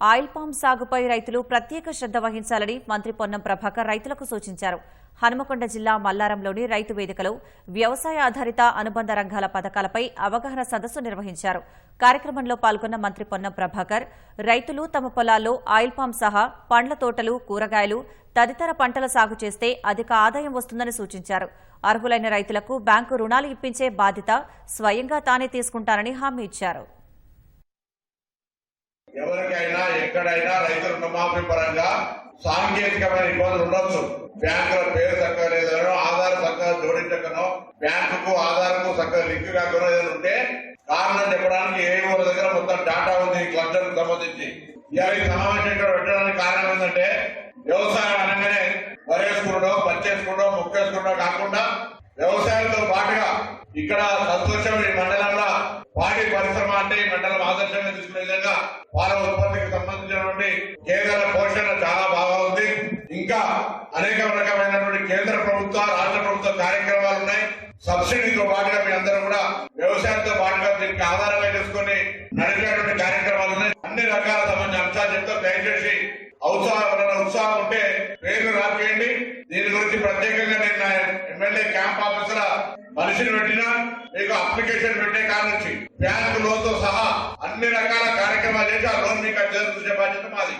Oil palm సాగుపై రైతులు ప్రత్యేక శ్రద్ధ వహించాలని మంత్రి పొన్నం ప్రభాకర్ రైతులకు సూచించారు. హనుమకొండ జిల్లా మల్లారంలోని రైతు వేదికలో వ్యవసాయ ఆధారిత అనుబంధ రంగాల పథకాలపై అవగాహన సదస్సు నిర్వహించారు. కార్యక్రమంలో పాల్గొన్న మంత్రి పొన్నం ప్రభాకర్ రైతులు తమ పొలాల్లో ఆయిల్ పామ్ సహా పండ్ల తోటలు కూరగాయలు తదితర పంటల సాగు చేస్తే అధిక ఆదాయం వస్తుందని సూచించారు. అర్హులైన రైతులకు బ్యాంకు రుణాలు ఇప్పించే బాధ్యత స్వయంగా తానే తీసుకుంటానని హామీ ఇచ్చారు. ఎక్కడైనా రైతు రుణమాఫీ పరంగా సాంకేతికమైన ఇబ్బందులు ఉండొచ్చు. బ్యాంకుల పేరు చక్కగా లేదనో ఆధార్ చక్కగా జోడించకనో బ్యాంకుకు ఆధార్కు చక్కగా లింక్ కాకనో ఏదైనా ఉంటే కారణం చెప్పడానికి ఏ దగ్గర మొత్తం డాటా ఉంది క్లస్టర్ సంబంధించి. ఇవాళ ఈ సమావేశం ఇక్కడ పెట్టడానికి కారణం ఏంటంటే వ్యవసాయం అనగానే వరేసుకున్నాడో పచ్చేసుకున్నాడో ముక్కేసుకున్నాడో కాకుండా వ్యవసాయంతో పాటుగా ఇక్కడ సంతోషం ఈ మండలంలో పాడి పరిశ్రమ అంటే ఈ మండలం ఆదర్శంగా తీసుకునే విధంగా పాల ఉత్పత్తికి కేంద్ర పోషణ చాలా బాగా ఉంది. ఇంకా అనేక రకమైనటువంటి కేంద్ర ప్రభుత్వ రాష్ట్ర ప్రభుత్వ కార్యక్రమాలు ఉన్నాయి. సబ్సిడీతో పాటుగా మీ అందరూ కూడా వ్యవసాయంతో పాటుగా దీనికి ఆధారంగా చేసుకుని నడిపేటువంటి కార్యక్రమాలు ఉన్నాయి. అన్ని రకాల సంబంధించిన అంశాలు చెప్తా దయచేసి ఉత్సాహం ఉత్సాహం ఉంటే పేర్లు రాకేయండి దీని గురించి ప్రత్యేకంగా నేను నా ఎమ్మెల్యే క్యాంప్ ఆఫీసర్ మనిషిని పెట్టినా మీకు అప్లికేషన్ పెట్టే కాడ బ్యాంకు లోన్తో సహా అన్ని రకాల కార్యక్రమాలు చేసి ఆ లోన్ మీకు చేరుకునే బాధ్యత మాది.